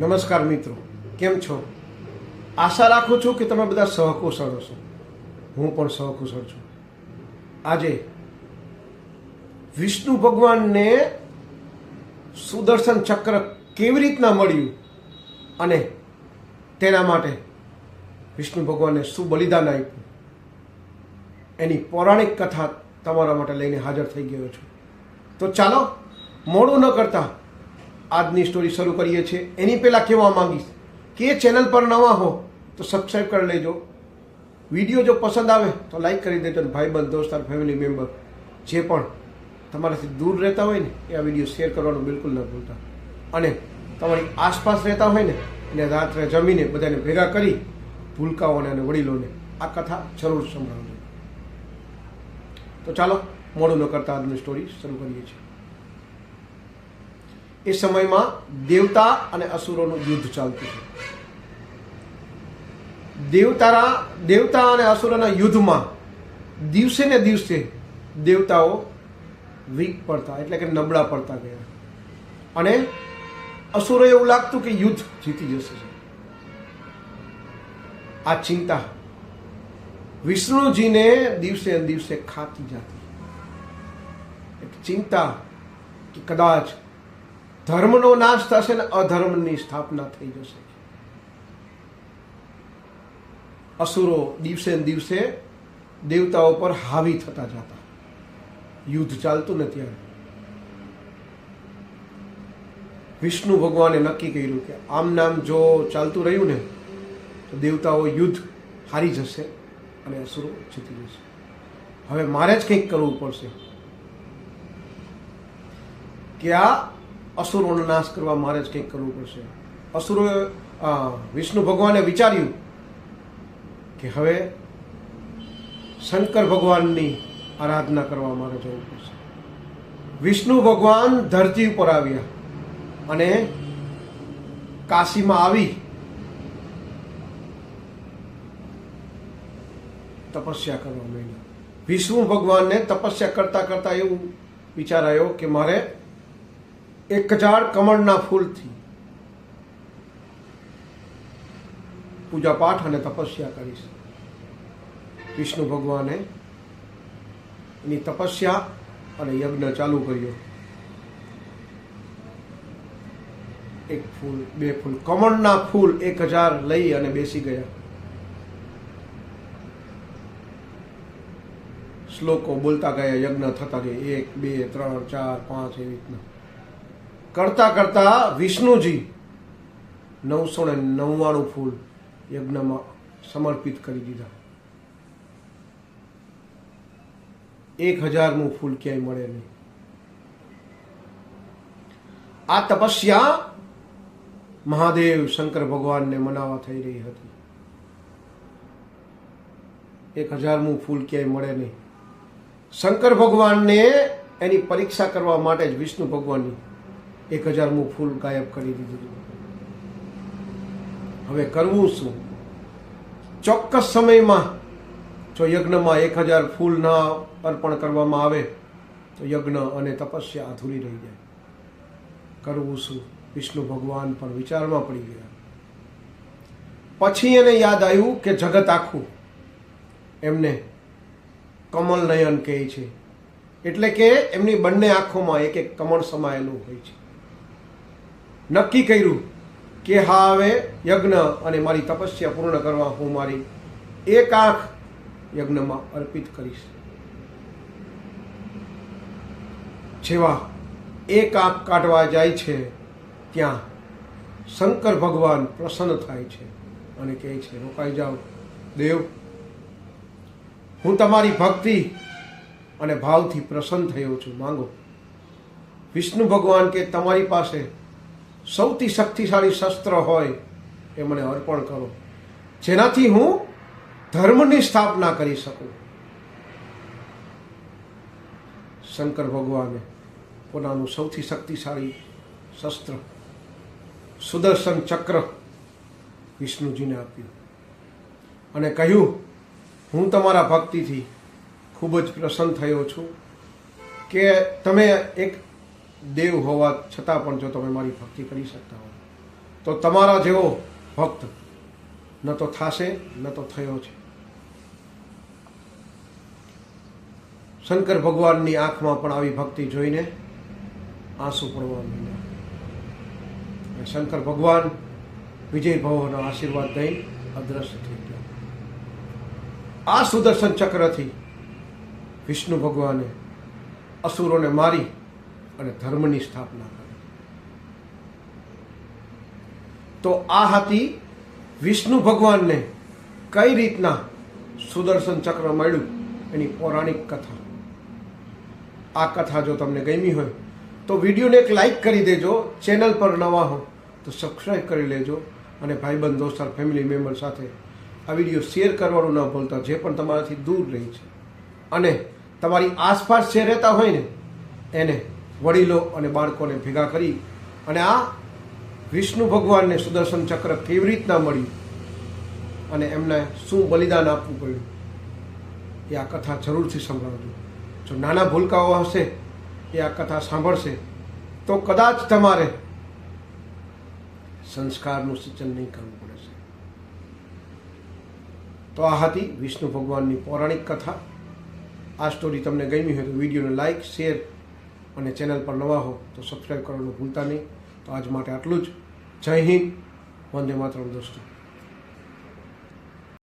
નમસ્કાર મિત્રો, કેમ છો? આશા રાખું છું કે તમે બધા સહકુશળ હશો. હું પણ સહકુશળ છું. આજે વિષ્ણુ ભગવાનને સુદર્શન ચક્ર કેવી રીતના મળ્યું અને તેના માટે વિષ્ણુ ભગવાને શું બલિદાન આપ્યું? એની પૌરાણિક કથા તમારા માટે લઈને હાજર થઈ ગયો છું. તો ચાલો, મોડું ન કરતા આજની સ્ટોરી શરૂ કરીએ છીએ. એની પહેલાં કહેવા માંગીશ કે ચેનલ પર નવા હો તો સબસ્ક્રાઈબ કરી લેજો. વીડિયો જો પસંદ આવે તો લાઈક કરી દેજો અને ભાઈબંધ દોસ્તાર ફેમિલી મેમ્બર જે પણ તમારાથી દૂર રહેતા હોય ને, એ આ વીડિયો શેર કરવાનું બિલકુલ ન ભૂલતા. અને તમારી આસપાસ રહેતા હોય ને, એને રાત્રે જમીને બધાને ભેગા કરી ભૂલકાઓને અને વડીલોને આ કથા જરૂર સંભળાવજો. તો ચાલો, મોડું ન કરતા આજની સ્ટોરી શરૂ કરીએ છીએ. એ સમયમાં દેવતા અને અસુરોનું યુદ્ધ ચાલતું હતું. દેવતારા, દેવતા અને અસુરોના યુદ્ધમાં દિવસે ને દિવસે દેવતાઓ વીક પડતા, એટલે કે નબળા પડતા ગયા. અને અસુરો એવું લાગતું કે યુદ્ધ જીતી જશે. આ ચિંતા વિષ્ણુજીને દિવસે દિવસે ખાતી જતી. ચિંતા કે કદાચ ધર્મનો નાશ થશે ને અધર્મની સ્થાપના થઈ જશે. અસુરો દિવસે દિવસે દેવતાઓ પર હાવી થતા જતા. યુદ્ધ ચાલતું ને ત્યારે. વિષ્ણુ ભગવાને નક્કી કર્યું કે આમ નામ જો ચાલતું રહ્યું ને, તો દેવતાઓ યુદ્ધ હારી જશે અને અસુરો જીતી જશે. હવે મારે જ કંઈક કરવું પડશે. કે આ અસુરોનો નાશ કરવા મારે જ કંઈક કરવું પડશે. અસુરોએ વિષ્ણુ ભગવાને વિચાર્યું કે હવે શંકર ભગવાનની આરાધના કરવા મારે જવું પડશે. વિષ્ણુ ભગવાન ધરતી ઉપર આવ્યા અને કાશીમાં આવી તપસ્યા કરવા માંડ્યા. વિષ્ણુ ભગવાનને તપસ્યા કરતા કરતા એવું વિચાર આવ્યો કે મારે એક હજાર કમળના ફૂલથી. પૂજા પાઠ અને તપસ્યા કરીશ. વિષ્ણુ ભગવાને એની તપસ્યા અને યજ્ઞ ચાલુ કર્યો. એક ફૂલ, બે ફૂલ, કમળના ફૂલ એક હજાર લઈ અને બેસી ગયા. શ્લોકો બોલતા ગયા, યજ્ઞ થતા ગયા. એક, બે, ત્રણ, ચાર, પાંચ, એવી રીતના. કરતા કરતા વિષ્ણુજી નવસો ને નવ્વાણું ફૂલ યજ્ઞમાં સમર્પિત કરી દીધા. એક હજારનું ફૂલ ક્યાંય મળે નહીં. આ તપસ્યા મહાદેવ શંકર ભગવાનને મનાવા થઈ રહી હતી. એક હજારમું ફૂલ ક્યાંય મળે નહીં. શંકર ભગવાનને એની પરીક્ષા કરવા માટે જ વિષ્ણુ ભગવાનની એક હજારમું ફૂલ ગાયબ કરી દીધું હવે કરવું શું? ચોક્કસ સમયમાં જો યજ્ઞમાં એક હજાર ફૂલ ના અર્પણ કરવામાં આવે, તો યજ્ઞ અને તપસ્યા અધૂરી રહી જાય. કરવું શું? વિષ્ણુ ભગવાન પણ વિચારમાં પડી ગયા. પછી એને યાદ આવ્યું કે જગત આખું એમને કમલ નયન કહે છે. એટલે કે એમની બંને આંખોમાં એક એક કમળ સમાયેલું હોય છે. નક્કી કર્યું કે હા હવે યજ્ઞ અને મારી તપસ્યા પૂર્ણ કરવા હું મારી એક આંખ યજ્ઞમાં અર્પિત કરીશ. જેવા એક આંખ કાઢવા જાય છે, ત્યાં શંકર ભગવાન પ્રસન્ન થાય છે અને કહે છે, રોકાઈ જાઓ, દેવ, હું તમારી ભક્તિ અને ભાવથી પ્રસન્ન થયો છું. માંગો. વિષ્ણુ ભગવાન કે તમારી પાસે સૌથી શક્તિશાળી શસ્ત્ર હોય એ મને અર્પણ કરો. જેનાથી હું ધર્મની સ્થાપના કરી શકું. શંકર ભગવાને પોતાનું સૌથી શક્તિશાળી શસ્ત્ર, સુદર્શન ચક્ર વિષ્ણુજીને આપ્યું અને કહ્યું, હું તમારા ભક્તિથી ખૂબ જ પ્રસન્ન થયો છું કે તમે એક દેવ હોવા છતાં પણ જો તમે મારી ભક્તિ કરી શકતા હો, તો તમારા જેવો ભક્ત ન તો થાશે, ન તો થયો છે. શંકર ભગવાનની આંખમાં પણ આવી ભક્તિ જોઈને આંસુ પડવા માંડ્યા. શંકર ભગવાન વિજય ભવોના આશીર્વાદ દઈ અદ્રશ્ય થઈ ગયા. આ સુદર્શન ચક્રથી વિષ્ણુ ભગવાને અસુરોને મારી અને ધર્મની સ્થાપના કરી. તો આ હતી વિષ્ણુ ભગવાનને કઈ રીતના સુદર્શન ચક્ર મળ્યું? એની પૌરાણિક કથા. આ કથા જો તમને ગમી હોય, તો વિડીયોને એક લાઈક કરી દેજો, ચેનલ પર નવા હો, તો સબસ્ક્રાઈબ કરી લેજો, અને ભાઈબંધ દોસ્તાર ફેમિલી મેમ્બર સાથે આ વીડિયો શેર કરવાનું ન ભૂલતા, જે પણ તમારાથી દૂર રહી છે. અને તમારી આસપાસ જે રહેતા હોય ને, એને વડીલો અને બાળકોને ભેગા કરી અને આ વિષ્ણુ ભગવાનને સુદર્શન ચક્ર કેવી રીતના મળ્યું અને એમને શું બલિદાન આપવું પડ્યું? એ આ કથા જરૂરથી સંભળાવજો. જો નાના ભૂલકાઓ હશે, એ આ કથા સાંભળશે, તો કદાચ તમારે સંસ્કારનું સિંચન નહીં કરવું પડશે તો આ હતી વિષ્ણુ ભગવાનની પૌરાણિક કથા. આ સ્ટોરી તમને ગમી હોય તો વિડીયોને લાઈક શેર અને ચેનલ પર નવા હો તો સબસ્ક્રાઈબ કરવાનું ભૂલતા નહીં. તો આજ માટે આટલું જ. જય હિન્દ. વંદે માતરમ દોસ્તો.